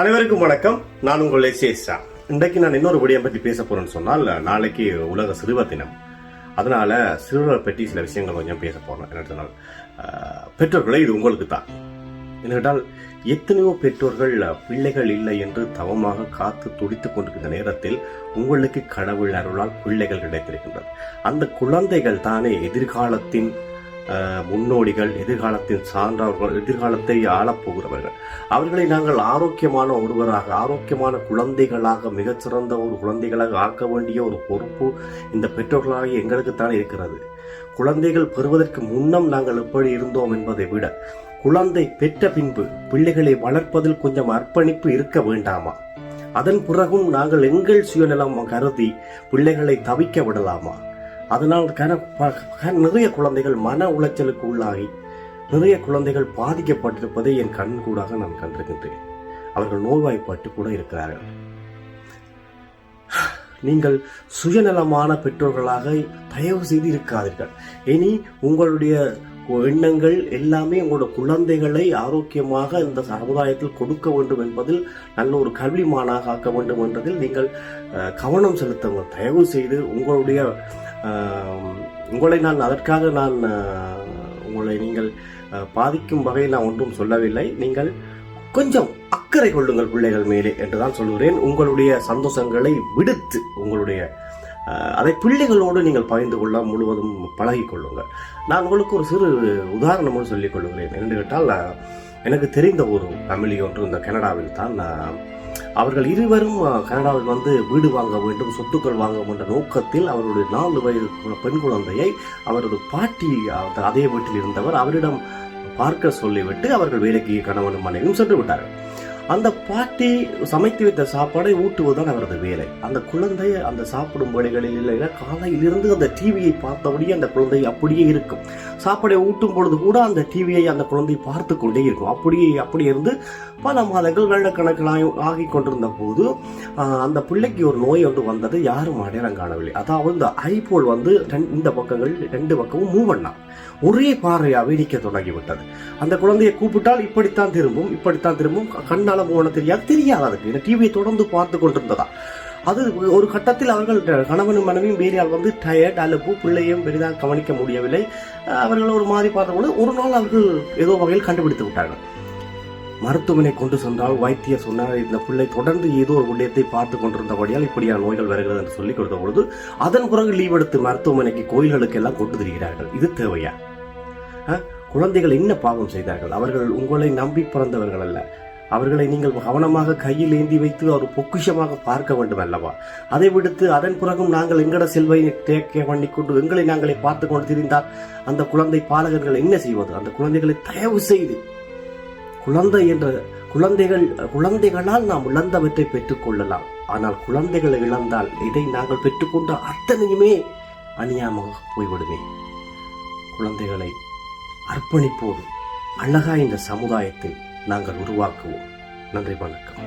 அனைவருக்கும் வணக்கம். நான் உங்கள் சேஷா இன்றைக்கு நான் இன்னொரு விடயம் பற்றி பேச போறேன்னு சொன்னால் நாளைக்கு உலக சிறுவர் தினம். அதனால சிறுவர் பற்றி சில விஷயங்கள் கொஞ்சம் பேச போறேன் என்ன சொன்னால் பெற்றோர்களே இது உங்களுக்கு தான் என்னென்றால் எத்தனையோ பெற்றோர்கள் பிள்ளைகள் இல்லை என்று தவமாக காத்து துடித்துக் கொண்டிருக்கின்ற நேரத்தில் உங்களுக்கு கடவுள் அருளால் பிள்ளைகள் கிடைத்திருக்கின்றது. அந்த குழந்தைகள் தானே எதிர்காலத்தின் முன்னோடிகள் எதிர்காலத்தின் சான்றவர்கள் எதிர்காலத்தை ஆளப்போகிறவர்கள். அவர்களை நாங்கள் ஆரோக்கியமான ஒருவராக ஆரோக்கியமான குழந்தைகளாக மிகச்சிறந்த ஒரு குழந்தைகளாக ஆக்க வேண்டிய ஒரு பொறுப்பு இந்த பெற்றோர்களாக எங்களுக்குத்தான் இருக்கிறது. குழந்தைகள் பெறுவதற்கு முன்னம் நாங்கள் எப்படி இருந்தோம் என்பதை விட குழந்தை பெற்ற பின்பு பிள்ளைகளை வளர்ப்பதில் கொஞ்சம் அர்ப்பணிப்பு இருக்க வேண்டாமா? அதன் பிறகும் நாங்கள் எங்கள் சுயநலம் கருதி பிள்ளைகளை தவிக்க விடலாமா? அதனால் கன ப- க- நிறைய குழந்தைகள் மன உளைச்சலுக்கு உள்ளாகி நிறைய குழந்தைகள் பாதிக்கப்பட்டிருப்பதை என் கண் கூடாக நான் கண்டிருக்கின்றேன். அவர்கள் நோய்வாய்ப்பட்டு கூட இருக்கிறார்கள். நீங்கள் சுயநலமான பெற்றோர்களாக தயவு செய்து இருக்காதீர்கள். இனி உங்களுடைய எண்ணங்கள் எல்லாமே உங்களோட குழந்தைகளை ஆரோக்கியமாக இந்த சமுதாயத்தில் கொடுக்க வேண்டும் என்பதில் நல்ல ஒரு கல்விமானாக ஆக்க வேண்டும் என்றதில் நீங்கள் கவனம் செலுத்துங்கள். தயவு செய்து உங்களுடைய உங்களை நான் அதற்காக நான் உங்களை நீங்கள் பாதிக்கும் வகையில் நான் ஒன்றும் சொல்லவில்லை. நீங்கள் கொஞ்சம் அக்கறை கொள்ளுங்கள் பிள்ளைகள் மேலே என்று தான் சொல்கிறேன் உங்களுடைய சந்தோஷங்களை விடுத்து உங்களுடைய அதை பிள்ளைகளோடு நீங்கள் பகிர்ந்து கொள்ள முழுவதும் பழகி கொள்ளுங்கள். நான் உங்களுக்கு ஒரு சிறு உதாரணமும் சொல்லிக் கொள்கிறேன். என்று கேட்டால் எனக்கு தெரிந்த ஒரு ஃபேமிலி ஒன்று இந்த கனடாவில் தான் அவர்கள் இருவரும் கனடாவில் வந்து வீடு வாங்க வேண்டும் சொத்துக்கள் வாங்க என்ற நோக்கத்தில் அவருடைய நாலு வயது பெண் குழந்தையை அவரது பாட்டி அதே வீட்டில் இருந்தவர் அவரிடம் பார்க்க சொல்லிவிட்டு அவர்கள் வேலைக்கு கணவனும் மனைவியும் சென்று விட்டார்கள். அந்த பாட்டி சமைத்து வைத்த சாப்பாடை ஊட்டுவதுதான் அவரது வேலை. அந்த குழந்தை அந்த சாப்பிடும் வேலைகளில் இல்லைன்னா காலையிலிருந்து அந்த டிவியை பார்த்தபடியே அந்த குழந்தை அப்படியே இருக்கும். சாப்பாடை ஊட்டும் பொழுது கூட அந்த டிவியை அந்த குழந்தை பார்த்து கொண்டே இருக்கும். அப்படியே அப்படி இருந்து பல மாதங்கள் வருடக்கணக்கில் ஆகி- கொண்டிருந்த போது அந்த பிள்ளைக்கு ஒரு நோய் ஒன்று வந்தது. யாரும் அடையாளம் காணவில்லை. அதாவது இந்த ஐபோல் வந்து இந்த பக்கங்கள் ரெண்டு பக்கமும் மூவ் பண்ணான் ஒரே பார்வையாவே நிற்க தொடங்கிவிட்டது. அந்த குழந்தையை கூப்பிட்டால் இப்படித்தான் திரும்பும் இப்படித்தான் திரும்பும். கண்ணால போன தெரியாது தெரியாது அதுக்கு. இந்த டிவியை தொடர்ந்து பார்த்து கொண்டிருந்ததா? அது ஒரு கட்டத்தில் அவர்கள் கணவனும் மனைவியும் வேலையால் வந்து டயர்ட் அலுப்பு பிள்ளையும் பெரிதாக கவனிக்க முடியவில்லை. அவர்கள் ஒரு மாதிரி பார்த்தபோது ஒரு நாள் அவர்கள் ஏதோ வகையில் கண்டுபிடித்து விட்டார்கள். மருத்துவமனை கொண்டு சென்றால் வைத்தியர் சொன்னார் இந்த பிள்ளை தொடர்ந்து ஏதோ ஒரு விடயத்தை பார்த்து கொண்டிருந்தபடியால் இப்படியான நோய்கள் வருகிறது என்று சொல்லிக் கொடுத்த பொழுது அதன் பிறகு லீவ் எடுத்து மருத்துவமனைக்கு கோயில்களுக்கு எல்லாம் கொண்டு திரிகிறார்கள். இது தேவையா? குழந்தைகள் என்ன பாவம் செய்தார்கள்? அவர்கள் உங்களை நம்பி பிறந்தவர்கள் அல்ல. அவர்களை நீங்கள் கவனமாக கையில் ஏந்தி வைத்து அவர் பொக்கிஷமாக பார்க்க வேண்டும் அல்லவா? அதை விடுத்து அதன் பிறகும் நாங்கள் எங்கட செல்வை பண்ணி பண்ணிக்கொண்டு எங்களை நாங்களே பார்த்து கொண்டு திரிந்தால் அந்த குழந்தை பாலகர்கள் என்ன செய்வது? அந்த குழந்தைகளை தயவு செய்து குழந்தை என்ற குழந்தைகள் குழந்தைகளால் நாம் இழந்தவற்றை பெற்றுக்கொள்ளலாம் ஆனால் குழந்தைகளை இழந்தால் இதை நாங்கள் பெற்றுக்கொண்ட அத்தனையுமே அணியாமல் போய்விடுமே. குழந்தைகளை அர்ப்பணிப்போடு அழகா இந்த சமுதாயத்தை நாங்கள் உருவாக்குவோம். நன்றி வணக்கம்.